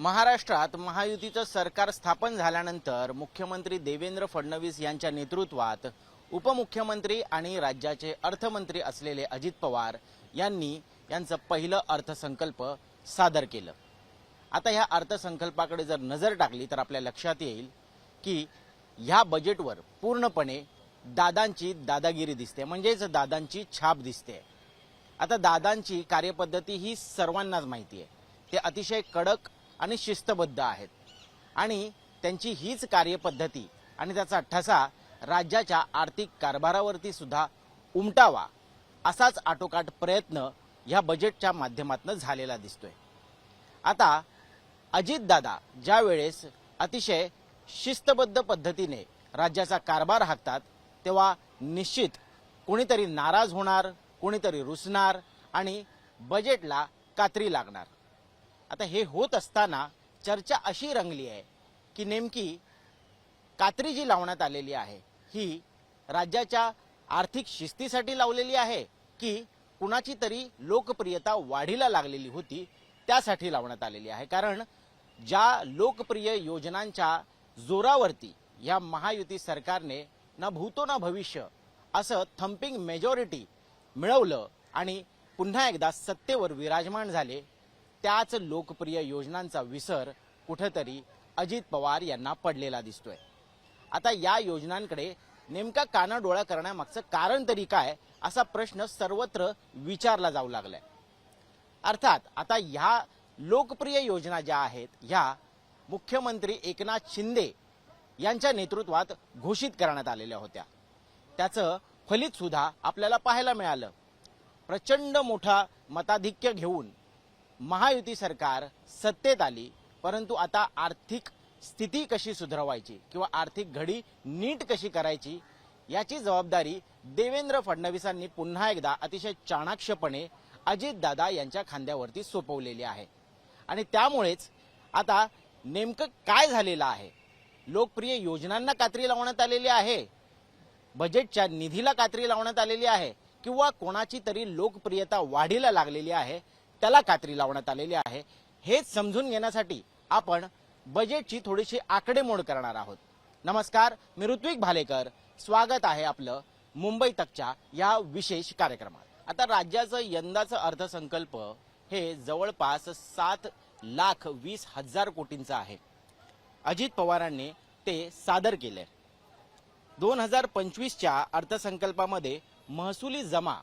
महाराष्ट्रात महायुतीचं सरकार स्थापन झाल्यानंतर मुख्यमंत्री देवेंद्र फडणवीस यांच्या नेतृत्वात उपमुख्यमंत्री आणि राज्याचे अर्थमंत्री असलेले अजित पवार यांनी यांचं पहिलं अर्थसंकल्प सादर केलं. आता ह्या अर्थसंकल्पाकडे जर नजर टाकली तर आपल्या लक्षात येईल की ह्या बजेटवर पूर्णपणे दादांची दादागिरी दिसते. म्हणजेच दादांची छाप दिसते. आता दादांची कार्यपद्धती ही सर्वांनाच माहिती आहे. ते अतिशय कडक आणि शिस्तबद्ध आहेत. आणि त्यांची हीच कार्यपद्धती आणि त्याचा ठसा राज्याच्या आर्थिक कारभारावरती सुद्धा उमटावा असाच आटोकाट प्रयत्न ह्या बजेटच्या माध्यमातून झालेला दिसतोय. आता अजितदादा ज्या वेळेस अतिशय शिस्तबद्ध पद्धतीने राज्याचा कारभार हाकतात तेव्हा निश्चित कोणीतरी नाराज होणार कोणीतरी रुसणार आणि बजेटला कात्री लागणार. आता हे होत असताना चर्चा अशी रंगली आहे की नेमकी कात्री जी लावण्यात आलेली आहे. ही राज्याच्या आर्थिक शिस्तीसाठी लावलेली आहे की कुणाची तरी लोकप्रियता वाढीला लागलेली होती त्यासाठी लावण्यात आलेली आहे. कारण ज्या लोकप्रिय योजनांच्या जोरावरती या महायुती सरकारने ना भूतो ना भविष्य असं थम्पिंग मेजॉरिटी मिळवलं आणि पुन्हा एकदा सत्तेवर विराजमान झाले त्याच लोकप्रिय योजनांचा विसर कुठेतरी अजित पवार यांना पडलेला दिसतोय. आता या योजनांकडे नेमका कानाडोळा करण्यामागचं कारण तरी काय असा प्रश्न सर्वत्र विचारला जाऊ लागलाय. अर्थात आता ह्या लोकप्रिय योजना ज्या आहेत ह्या मुख्यमंत्री एकनाथ शिंदे यांच्या नेतृत्वात घोषित करण्यात आलेल्या होत्या. त्याचं फलित सुद्धा आपल्याला पाहायला मिळालं. प्रचंड मोठा मताधिक्य घेऊन महायुती सरकार सत्तेत आली परंतु आता आर्थिक स्थिती कशी सुधारवायची किंवा आर्थिक घडी नीट कशी करायची याची जबाबदारी देवेंद्र फडणवीसांनी पुन्हा एकदा अतिशय चाणाक्षपणे अजितदादा यांच्या खांद्यावरती सोपवलेली आहे. आणि त्यामुळेच आता नेमकं काय झालेलं आहे? लोकप्रिय योजनांना कात्री लावण्यात आलेली आहे? बजेटच्या निधीला कात्री लावण्यात आलेली आहे? किंवा कोणाची तरी लोकप्रियता वाढीला लागलेली आहे? त्याला कात्री लावण्यात आलेली आहे. हेच समजून घेण्यासाठी आपण बजेटची थोडीशी आकडेमोड करणार आहोत. नमस्कार मी ऋत्विक भालेकर. स्वागत आहे आपलं मुंबई तकच्या या विशेष कार्यक्रमात. आता राज्याचं यंदाचं अर्थसंकल्प हे जवळपास सात लाख वीस हजार कोटींचं आहे. अजित पवारांनी ते सादर केलंय. दोन हजार पंचवीसच्या अर्थसंकल्पामध्ये महसुली जमा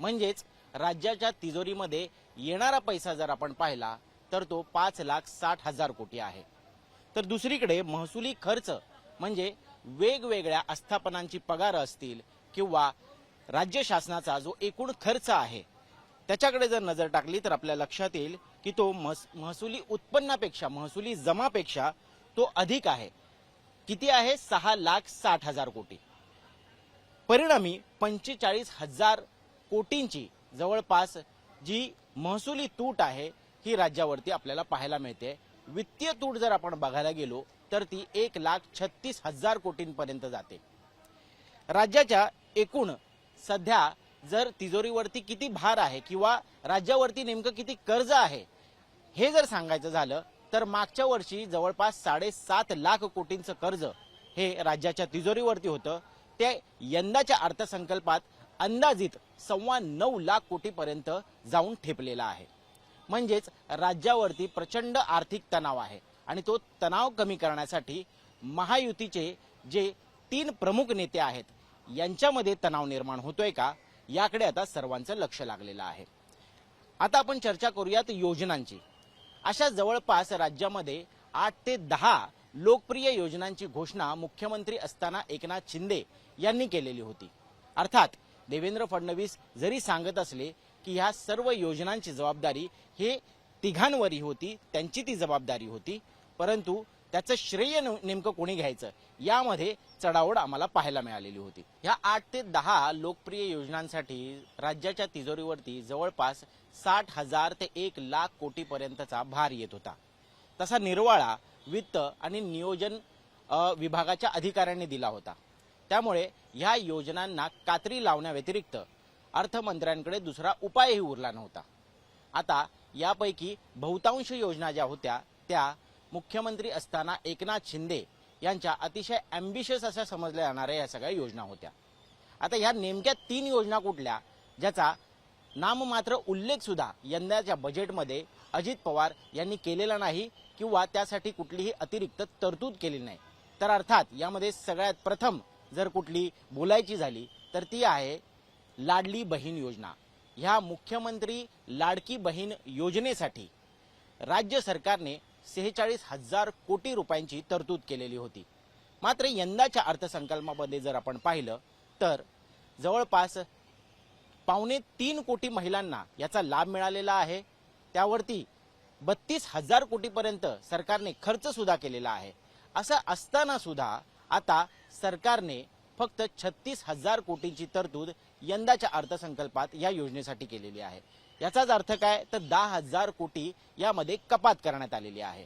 म्हणजेच राज्याच्या तिजोरीमध्ये येणारा पैसा जर आपण पाहिला तर तो पाच लाख साठ हजार कोटी आहे. तर दुसरीकडे महसुली खर्च म्हणजे वेगवेगळ्या आस्थापनांची पगार असतील किंवा राज्य शासनाचा जो एकूण खर्च आहे त्याच्याकडे जर नजर टाकली तर आपल्या लक्षात येईल की तो महस- महसुली उत्पन्नापेक्षा महसुली जमापेक्षा तो अधिक आहे. किती आहे? सहा लाख साठ हजार कोटी. परिणामी पंचेचाळीस हजार कोटींची जवळपास जी महसुली तूट आहे ही राज्यावरती आपल्याला पाहायला मिळते. वित्तीय तूट जर आपण बघायला गेलो तर ती एक लाख छत्तीस हजार कोटींपर्यंत जाते. राज्याच्या एकूण सध्या जर तिजोरीवरती किती भार आहे किंवा राज्यावरती नेमकं किती कर्ज आहे हे जर सांगायचं झालं तर मागच्या वर्षी जवळपास साडेसात लाख कोटींचं कर्ज हे राज्याच्या तिजोरीवरती होतं. ते यंदाच्या अर्थसंकल्पात अंदाजित सव्वा नऊ लाख कोटीपर्यंत जाऊन ठेपलेला आहे. म्हणजेच राज्यावरती प्रचंड आर्थिक तणाव आहे आणि तो तणाव कमी करण्यासाठी महायुतीचे जे तीन प्रमुख नेते आहेत यांच्यामध्ये तणाव निर्माण होतोय का? याकडे आता सर्वांचं लक्ष लागलेलं आहे. आता आपण चर्चा करूयात योजनांची. अशा जवळपास राज्यामध्ये आठ ते दहा लोकप्रिय योजनांची घोषणा मुख्यमंत्री असताना एकनाथ शिंदे यांनी केलेली होती. अर्थात देवेंद्र फडणवीस जरी सांगत असले की ह्या सर्व योजनांची जबाबदारी हे तिघांवरही होती त्यांची ती जबाबदारी होती परंतु त्याचं श्रेय नेमकं कोणी घ्यायचं? यामध्ये चढाओढ आम्हाला पाहायला मिळालेली होती. ह्या आठ ते दहा लोकप्रिय योजनांसाठी राज्याच्या तिजोरीवरती जवळपास साठ हजार ते एक लाख कोटीपर्यंतचा भार येत होता. तसा निर्वाळा वित्त आणि नियोजन विभागाच्या अधिकाऱ्यांनी दिला होता. त्यामुळे ह्या योजनांना कात्री लावण्याव्यतिरिक्त अर्थमंत्र्यांकडे दुसरा उपायही उरला नव्हता. आता यापैकी बहुतांश योजना ज्या होत्या त्या मुख्यमंत्री असताना एकनाथ शिंदे यांच्या अतिशय अँबिशियस अशा समजल्या जाणाऱ्या या सगळ्या योजना होत्या. आता ह्या नेमक्या तीन योजना कुठल्या ज्याचा नाममात्र उल्लेखसुद्धा यंदाच्या बजेटमध्ये अजित पवार यांनी केलेला नाही किंवा त्यासाठी कुठलीही अतिरिक्त तरतूद केली नाही. तर अर्थात यामध्ये सगळ्यात प्रथम जर कुठली बोलायची झाली तर ती आहे लाडली बहीण योजना. ह्या मुख्यमंत्री लाडकी बहीण योजनेसाठी राज्य सरकारने सेहेचाळीस हजार कोटी रुपयांची तरतूद केलेली होती. मात्र यंदाच्या अर्थसंकल्पामध्ये जर आपण पाहिलं तर जवळपास पावणे तीन कोटी महिलांना याचा लाभ मिळालेला आहे. त्यावरती बत्तीस हजार कोटीपर्यंत सरकारने खर्च सुद्धा केलेला आहे. असं असताना सुद्धा आता सरकारने फक्त छत्तीस हजार कोटींची तरतूद यंदाच्या अर्थसंकल्पात या योजनेसाठी केलेली आहे. याचाच अर्थ काय? तर दहा हजार कोटी यामध्ये कपात करण्यात आलेली आहे.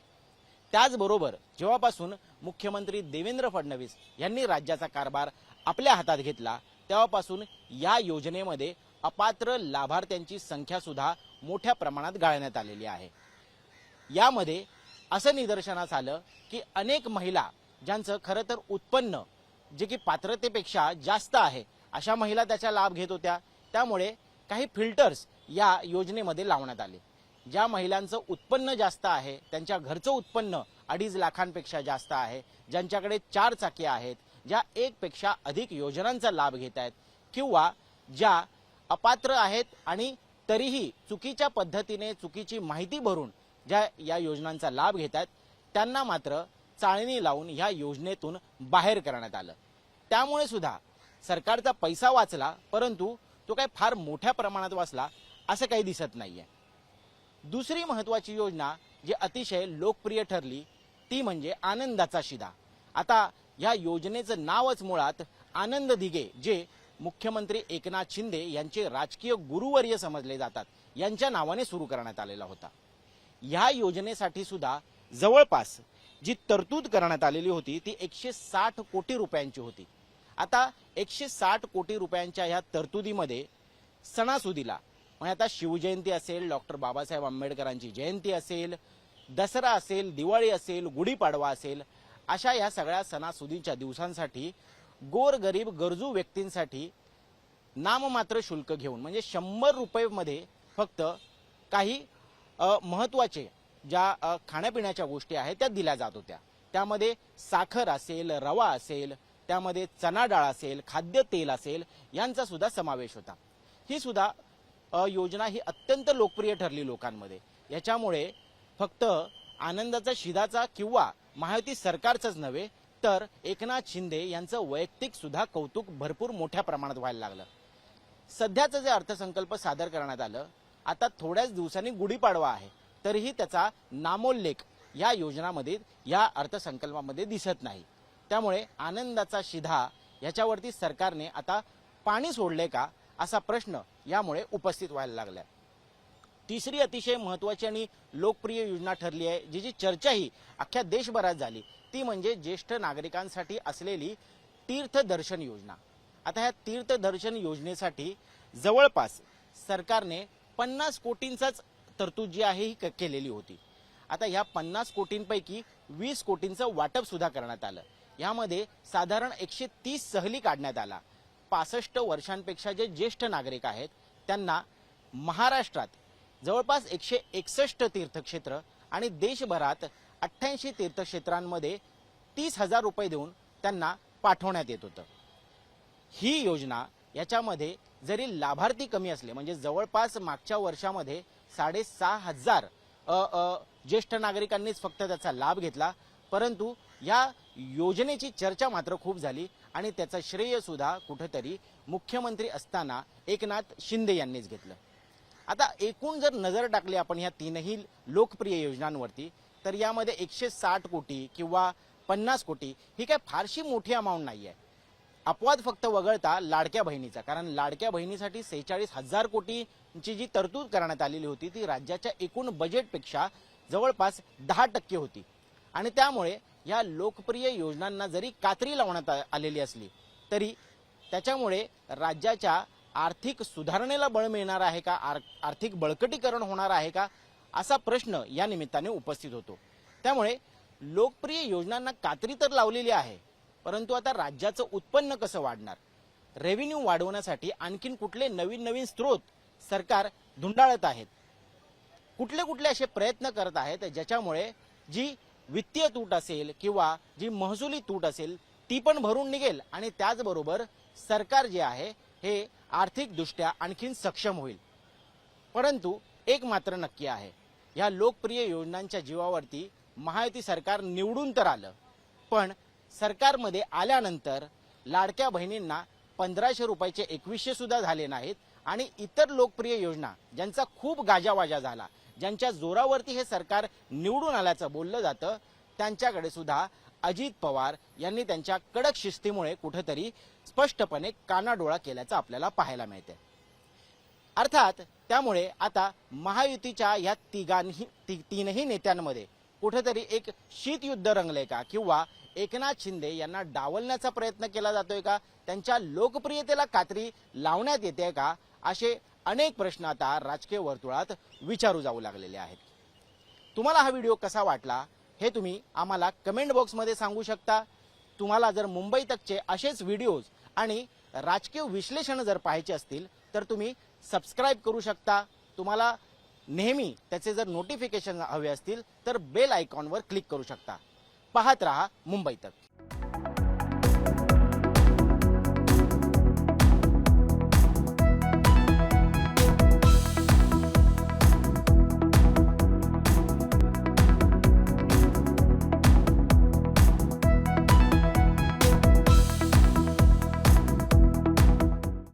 त्याचबरोबर जेव्हापासून मुख्यमंत्री देवेंद्र फडणवीस यांनी राज्याचा कारभार आपल्या हातात घेतला तेव्हापासून या योजनेमध्ये अपात्र लाभार्थ्यांची संख्या सुद्धा मोठ्या प्रमाणात गाळण्यात आलेली आहे. यामध्ये असं निदर्शनास आलं की अनेक महिला ज्यांचं खरं तर उत्पन्न जे की पात्रतेपेक्षा जास्त आहे. अशा महिला त्याचा लाभ घेत होत्या. त्यामुळे काही फिल्टर्स या योजनेमध्ये लावण्यात आले. ज्या महिलांचं उत्पन्न जास्त आहे त्यांच्या घरचं उत्पन्न अडीच लाखांपेक्षा जास्त आहे ज्यांच्याकडे चार चाकी आहेत ज्या एकपेक्षा अधिक योजनांचा लाभ घेत आहेत किंवा ज्या अपात्र आहेत आणि तरीही चुकीच्या पद्धतीने चुकीची माहिती भरून ज्या या योजनांचा लाभ घेत आहेत त्यांना मात्र चाळणी लावून ह्या योजनेतून बाहेर करण्यात आलं. त्यामुळे सुद्धा सरकारचा पैसा वाचला परंतु तो काही फार मोठ्या प्रमाणात वाचला असं काही दिसत नाहीये. दुसरी महत्वाची योजना जी अतिशय लोकप्रिय ठरली ती म्हणजे आनंदाचा शिदा. आता या योजनेचं नावच मुळात आनंद दिघे जे मुख्यमंत्री एकनाथ शिंदे यांचे राजकीय गुरुवर्य समजले जातात यांच्या नावाने सुरू करण्यात आलेला होता. ह्या योजनेसाठी सुद्धा जवळपास जी तरतूद करण्यात आलेली होती ती एकशे साठ कोटी रुपयांची होती. आता एकशे साठ कोटी रुपयांच्या ह्या तरतुदीमध्ये सणासुदीला म्हणजे आता शिवजयंती असेल डॉक्टर बाबासाहेब आंबेडकरांची जयंती असेल दसरा असेल दिवाळी असेल गुढीपाडवा असेल अशा या सगळ्या सणासुदीच्या दिवसांसाठी गोरगरीब गरजू व्यक्तींसाठी नाममात्र शुल्क घेऊन म्हणजे शंभर रुपयेमध्ये फक्त काही महत्त्वाचे ज्या खाण्यापिण्याच्या गोष्टी आहेत त्या दिल्या जात होत्या. त्यामध्ये साखर असेल रवा असेल त्यामध्ये चना डाळ असेल खाद्य तेल असेल यांचा सुद्धा समावेश होता. ही सुद्धा योजना ही अत्यंत लोकप्रिय ठरली लोकांमध्ये. याच्यामुळे फक्त आनंदाचा शिदाचा किंवा महायुती सरकारचंच नव्हे तर एकनाथ शिंदे यांचं वैयक्तिक सुद्धा कौतुक भरपूर मोठ्या प्रमाणात व्हायला लागलं. सध्याचं जे अर्थसंकल्प सादर करण्यात आलं आता थोड्याच दिवसांनी गुढीपाडवा आहे. तरीही त्याचा नामोल्लेख या योजनामध्ये या अर्थसंकल्पामध्ये दिसत नाही. त्यामुळे आनंदाचा शिधा याच्यावरती सरकारने आता पाणी सोडले का असा प्रश्न यामुळे उपस्थित व्हायला लागला तिसरी अतिशय महत्वाची आणि लोकप्रिय योजना ठरली आहे जी जी चर्चाही अख्ख्या देशभरात झाली ती म्हणजे ज्येष्ठ नागरिकांसाठी असलेली तीर्थदर्शन योजना. आता ह्या तीर्थदर्शन योजनेसाठी जवळपास सरकारने पन्नास कोटींचाच तरतूद जी आहे ही क- केलेली होती. आता ह्या पन्नास कोटींपैकी वीस कोटींचं वाटप सुद्धा करण्यात आलं. यामध्ये साधारण एकशे तीस सहली काढण्यात आला. पासष्ट वर्षांपेक्षा जे ज्येष्ठ नागरिक आहेत त्यांना महाराष्ट्रात जवळपास एकशे एकसष्ट तीर्थक्षेत्र आणि देशभरात अठ्ठ्याऐंशी तीर्थक्षेत्रांमध्ये तीस हजार रुपये देऊन त्यांना पाठवण्यात येत होतं. ही योजना याच्यामध्ये जरी लाभार्थी कमी असले म्हणजे जवळपास मागच्या वर्षामध्ये साडेसहा हजार ज्येष्ठ नागरिकांनीच फक्त त्याचा लाभ घेतला. परंतु या योजनेची चर्चा मात्र खूप झाली आणि त्याचं श्रेयसुद्धा कुठंतरी कुठेतरी मुख्यमंत्री असताना एकनाथ शिंदे यांनीच घेतलं. आता एकूण जर नजर टाकली आपण ह्या तीनही लोकप्रिय योजनांवरती तर यामध्ये एकशे साठ कोटी किंवा पन्नास कोटी ही काय फारशी मोठी अमाऊंट नाही आहे अपवाद फक्त वगळता लाडक्या बहिणीचा. कारण लाडक्या बहिणीसाठी सेहेचाळीस हजार कोटीची जी तरतूद करण्यात आलेली होती ती राज्याच्या एकूण बजेटपेक्षा जवळपास दहा टक्के होती. आणि त्यामुळे या लोकप्रिय योजनांना जरी कात्री लावण्यात आलेली असली तरी त्याच्यामुळे राज्याच्या आर्थिक सुधारणेला बळ मिळणार आहे का? आर- आर्थिक बळकटीकरण होणार आहे का? असा प्रश्न या निमित्ताने उपस्थित होतो. त्यामुळे लोकप्रिय योजनांना कात्री तर लावलेली आहे परंतु आता राज्याचं उत्पन्न कसं वाढणार? रेव्हेन्यू वाढवण्यासाठी आणखीन कुठले नवीन नवीन स्रोत सरकार धुंडाळत आहेत? कुठले कुठले असे प्रयत्न करत आहेत ज्याच्यामुळे जी वित्तीय तूट असेल किंवा जी महसुली तूट असेल ती पण भरून निघेल आणि त्याचबरोबर सरकार जे आहे हे आर्थिकदृष्ट्या आणखीन सक्षम होईल. परंतु एक मात्र नक्की आहे. या लोकप्रिय योजनांच्या जीवावरती महायुती सरकार निवडून तर आलं पण सरकारमध्ये आल्यानंतर लाडक्या बहिणींना पंधराशे रुपयाचे एकवीसशे सुद्धा झाले नाहीत आणि इतर लोकप्रिय योजना ज्यांचा खूप गाजावाजा झाला ज्यांच्या जोरावरती हे सरकार निवडून आल्याचं बोललं जातं त्यांच्याकडे सुद्धा अजित पवार यांनी त्यांच्या कडक शिस्तीमुळे कुठेतरी स्पष्टपणे कानाडोळा केल्याचं आपल्याला पाहायला मिळते अर्थात त्यामुळे आता महायुतीच्या या तिघांही ती- तीनही नेत्यांमध्ये कुठेतरी एक शीतयुद्ध रंगले का? किंवा एकनाथ शिंदे यांना डावलण्याचा प्रयत्न केला जातोय का? त्यांच्या लोकप्रियतेला कात्री लावण्यात येते का? असे अनेक प्रश्न आता राजकीय वर्तुळात विचारू जाऊ लागलेले आहेत. तुम्हाला हा व्हिडिओ कसा वाटला? हे तुम्ही आम्हाला कमेंट बॉक्समध्ये सांगू शकता. तुम्हाला जर मुंबई तकचे असेच व्हिडिओज आणि राजकीय विश्लेषण जर पाहायचे असतील तर तुम्ही सबस्क्राईब करू शकता. तुम्हाला नेहमी त्याचे जर नोटिफिकेशन हवे असतील तर बेल आयकॉनवर क्लिक करू शकता. पाहत रहा मुंबई तक.